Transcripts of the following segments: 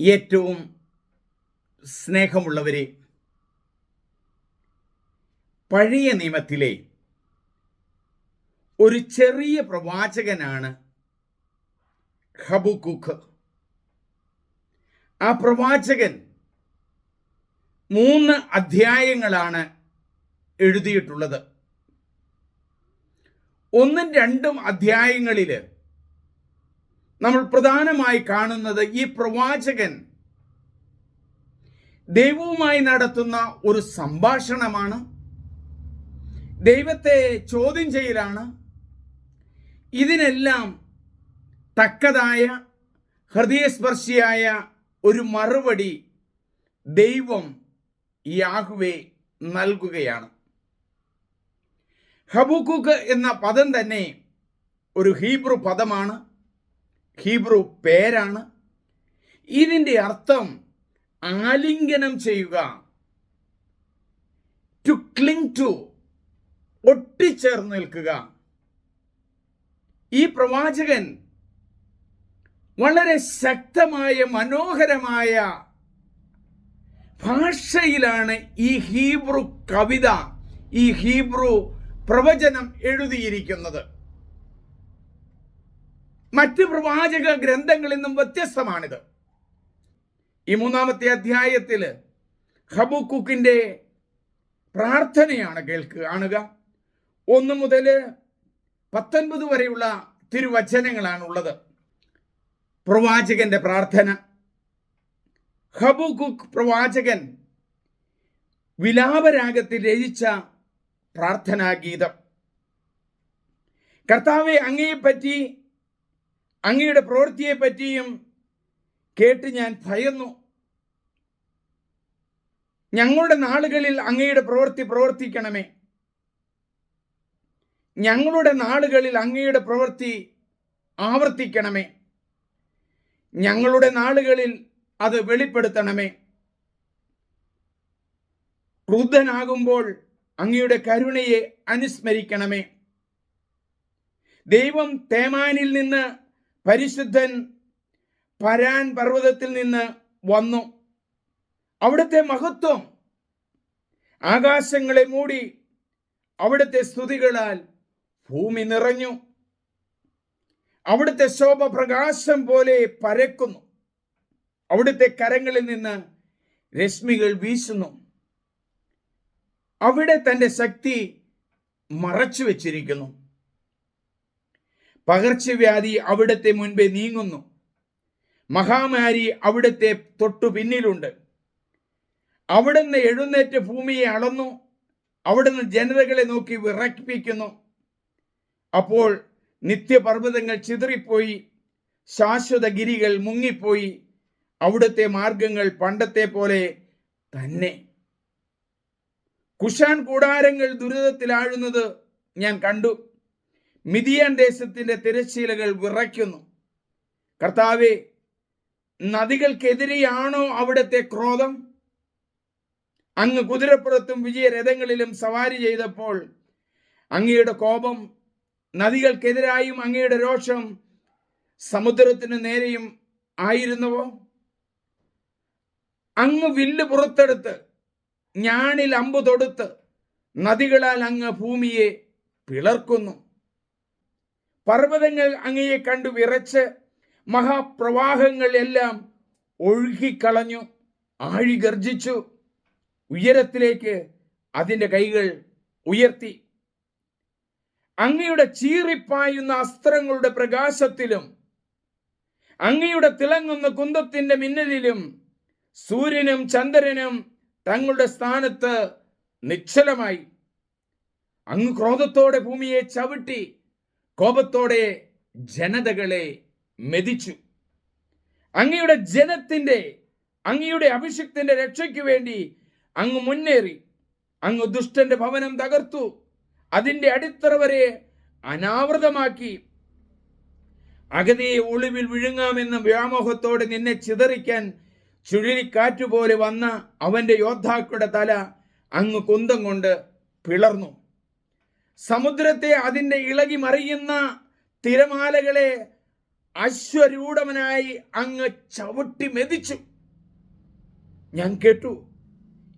ഏറ്റവും സ്നേഹമുള്ളവരെ പഴയ നിയമത്തിലെ ഒരു ചെറിയ പ്രവാചകനാണ് ഹബുക്കുക്ക്. ആ പ്രവാചകൻ മൂന്ന് അധ്യായങ്ങളാണ് എഴുതിയിട്ടുള്ളത്. ഒന്നും രണ്ടും അധ്യായങ്ങളിൽ നമ്മൾ പ്രധാനമായി കാണുന്നത് ഈ പ്രവാചകൻ ദൈവവുമായി നടത്തുന്ന ഒരു സംഭാഷണമാണ്. ദൈവത്തെ ചോദ്യം ചെയ്യലാണ്. ഇതിനെല്ലാം തക്കതായ ഹൃദയസ്പർശിയായ ഒരു മറുപടി ദൈവം യാഹുവെ നൽകുകയാണ്. ഹബുക്കുക്ക് എന്ന പദം തന്നെ ഒരു ഹീബ്രു പദമാണ്. ഹീബ്രു പേരാണ്. ഇതിന്റെ അർത്ഥം ആലിംഗനം ചെയ്യുക. ടു ക്ലിങ് ടു ഒട്ടിച്ചേർന്ന് നിൽക്കുക. ഈ പ്രവാചകൻ വളരെ ശക്തമായ മനോഹരമായ ഭാഷയിലാണ് ഈ ഹീബ്രു കവിത ഈ ഹീബ്രു പ്രവചനം എഴുതിയിരിക്കുന്നത്. മറ്റ് പ്രവാചക ഗ്രന്ഥങ്ങളിൽ നിന്നും വ്യത്യസ്തമാണിത്. ഈ മൂന്നാമത്തെ അധ്യായത്തിൽ ഹബുക്കുക്കിന്റെ പ്രാർത്ഥനയാണ് കേൾക്കുക കാണുക. ഒന്ന് മുതൽ പത്തൊൻപത് വരെയുള്ള തിരുവചനങ്ങളാണ് ഉള്ളത് പ്രവാചകന്റെ പ്രാർത്ഥന. ഹബുക്കുക്ക് പ്രവാചകൻ വിലാപരാഗത്തിൽ രചിച്ച പ്രാർത്ഥനാഗീതം. കർത്താവെ അങ്ങയെപ്പറ്റി അങ്ങയുടെ പ്രവൃത്തിയെ പറ്റിയും കേട്ട് ഞാൻ ഭയന്നു. ഞങ്ങളുടെ നാളുകളിൽ അങ്ങയുടെ പ്രവൃത്തി പ്രവർത്തിക്കണമേ. ഞങ്ങളുടെ നാളുകളിൽ അങ്ങയുടെ പ്രവൃത്തി ആവർത്തിക്കണമേ. ഞങ്ങളുടെ നാളുകളിൽ അത് വെളിപ്പെടുത്തണമേ. ക്രുദ്ധനാകുമ്പോൾ അങ്ങയുടെ കരുണയെ അനുസ്മരിക്കണമേ. ദൈവം തേമാനിൽ നിന്ന് പരിശുദ്ധൻ പരാൻ പർവതത്തിൽ നിന്ന് വന്നു. അവിടുത്തെ മഹത്വം ആകാശങ്ങളെ മൂടി അവിടുത്തെ സ്തുതികളാൽ ഭൂമി നിറഞ്ഞു. അവിടുത്തെ ശോഭ പ്രകാശം പോലെ പരക്കുന്നു. അവിടുത്തെ കരങ്ങളിൽ നിന്ന് രശ്മികൾ വീശുന്നു. അവിടെ തന്റെ ശക്തി മറച്ചു വച്ചിരിക്കുന്നു. പകർച്ചവ്യാധി അവിടുത്തെ മുൻപേ നീങ്ങുന്നു. മഹാമാരി അവിടുത്തെ തൊട്ടു പിന്നിലുണ്ട്. അവിടുന്ന് എഴുന്നേറ്റ് ഭൂമിയെ അളന്നു. അവിടുന്ന് ജനതകളെ നോക്കി വിറക്കിപ്പിക്കുന്നു അപ്പോൾ നിത്യപർവതങ്ങൾ ചിതറിപ്പോയി. ശാശ്വത ഗിരികൾ മുങ്ങിപ്പോയി. അവിടുത്തെ മാർഗങ്ങൾ പണ്ടത്തെ പോലെ തന്നെ. കുഷാൻ കൂടാരങ്ങൾ ദുരിതത്തിലാഴുന്നത് ഞാൻ കണ്ടു. മിതിയാൻ ദേശത്തിന്റെ തിരശ്ശീലകൾ വിറയ്ക്കുന്നു. കർത്താവെ നദികൾക്കെതിരെയാണോ അവിടുത്തെ ക്രോധം? അങ്ങ് കുതിരപ്പുറത്തും വിജയരഥങ്ങളിലും സവാരി ചെയ്തപ്പോൾ അങ്ങയുടെ കോപം നദികൾക്കെതിരായും അങ്ങയുടെ രോഷം സമുദ്രത്തിന് നേരെയും ആയിരുന്നുവോ? അങ്ങ് വില്ല് പുറത്തെടുത്ത് ഞാണിൽ അമ്പ് തൊടുത്ത് നദികളാൽ അങ്ങ് ഭൂമിയെ പിളർക്കുന്നു. പർവതങ്ങൾ അങ്ങയെ കണ്ടു വിറച്ച് മഹാപ്രവാഹങ്ങൾ എല്ലാം ഒഴുകിക്കളഞ്ഞു ആഴി ഗർജിച്ചു. ഉയരത്തിലേക്ക് അതിന്റെ കൈകൾ ഉയർത്തി. അങ്ങയുടെ ചീറിപ്പായുന്ന അസ്ത്രങ്ങളുടെ പ്രകാശത്തിലും അങ്ങയുടെ തിളങ്ങുന്ന കുന്തത്തിന്റെ മിന്നലിലും സൂര്യനും ചന്ദ്രനും തങ്ങളുടെ സ്ഥാനത്ത് നിശ്ചലമായി. അങ്ങ് ക്രോധത്തോടെ ഭൂമിയെ ചവിട്ടി കോപത്തോടെ ജനതകളെ മെതിച്ചു. അങ്ങയുടെ ജനത്തിന്റെ അങ്ങയുടെ അഭിഷിക്തന്റെ രക്ഷയ്ക്ക് വേണ്ടി അങ്ങ് മുന്നേറി. അങ്ങ് ദുഷ്ടന്റെ ഭവനം തകർത്തു. അതിന്റെ അടിത്തറ വരെ അനാവൃതമാക്കി. അഗതിയെ ഒളിവിൽ വിഴുങ്ങാമെന്ന വ്യാമോഹത്തോടെ നിന്നെ ചിതറിക്കാൻ ചുഴലിക്കാറ്റുപോലെ വന്ന അവന്റെ യോദ്ധാക്കളുടെ തല അങ്ങ് കുന്തം കൊണ്ട് പിളർന്നു. സമുദ്രത്തെ അതിന്റെ ഇളകി മറിയുന്ന തിരമാലകളെ അശ്വരൂഢമനായി അങ്ങ് ചവിട്ടി മെതിച്ചു. ഞാൻ കേട്ടു.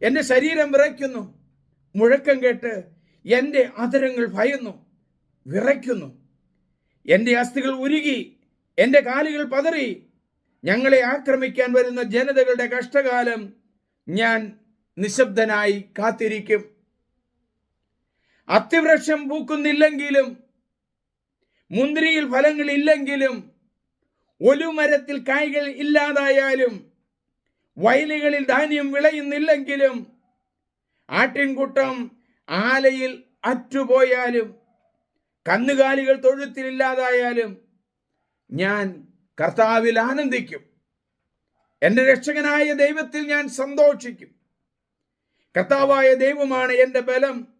എന്റെ ശരീരം വിറയ്ക്കുന്നു. മുഴക്കം കേട്ട് എന്റെ അതരങ്ങൾ ഭയന്നു. വിറയ്ക്കുന്നു. എന്റെ അസ്ഥികൾ ഉരുകി. എന്റെ കാലുകൾ പതറി. ഞങ്ങളെ ആക്രമിക്കാൻ വരുന്ന ജനതകളുടെ കഷ്ടകാലം ഞാൻ നിശബ്ദനായി കാത്തിരിക്കും. അത്തിവൃക്ഷം പൂക്കുന്നില്ലെങ്കിലും മുന്തിരിയിൽ ഫലങ്ങൾ ഇല്ലെങ്കിലും ഒലുമരത്തിൽ കായ്കൾ ഇല്ലാതായാലും വയലുകളിൽ ധാന്യം വിളയുന്നില്ലെങ്കിലും ആട്ടിൻകൂട്ടം ആലയിൽ അറ്റുപോയാലും കന്നുകാലികൾ തൊഴുത്തിലില്ലാതായാലും ഞാൻ കർത്താവിൽ ആനന്ദിക്കും. എന്റെ രക്ഷകനായ ദൈവത്തിൽ ഞാൻ സന്തോഷിക്കും. കർത്താവായ ദൈവമാണ് എന്റെ ബലം.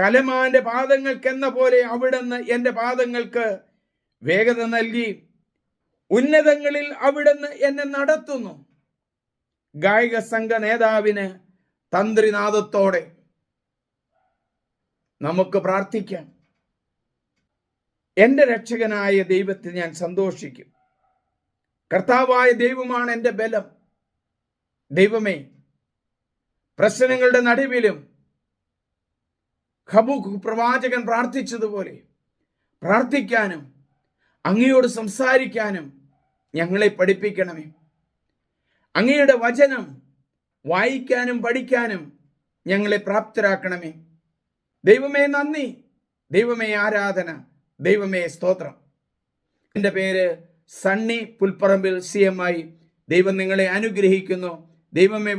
കലമാന്റെ പാദങ്ങൾക്കെന്ന പോലെ അവിടുന്ന് എന്റെ പാദങ്ങൾക്ക് വേഗത നൽകി ഉന്നതങ്ങളിൽ അവിടുന്ന് എന്നെ നടത്തുന്നു. ഗായിക സംഘ നേതാവിന് തന്ത്രിനാഥത്തോടെ നമുക്ക് പ്രാർത്ഥിക്കാം. എന്റെ രക്ഷകനായ ദൈവത്തിൽ ഞാൻ സന്തോഷിക്കും. കർത്താവായ ദൈവമാണ് എന്റെ ബലം. ദൈവമേ പ്രശ്നങ്ങളുടെ നടുവിലും ഹബുഖ് പ്രവാചകൻ പ്രാർത്ഥിച്ചതുപോലെ പ്രാർത്ഥിക്കാനും അങ്ങയോട് സംസാരിക്കാനും ഞങ്ങളെ പഠിപ്പിക്കണമേ. അങ്ങയുടെ വചനം വായിക്കാനും പഠിക്കാനും ഞങ്ങളെ പ്രാപ്തരാക്കണമേ. ദൈവമേ നന്ദി ദൈവമേ ആരാധന ദൈവമേ സ്തോത്രം. എന്റെ പേര് സണ്ണി പുൽപ്പറമ്പിൽ സി എം ആയി. ദൈവം നിങ്ങളെ അനുഗ്രഹിക്കുന്നു. ദൈവമേ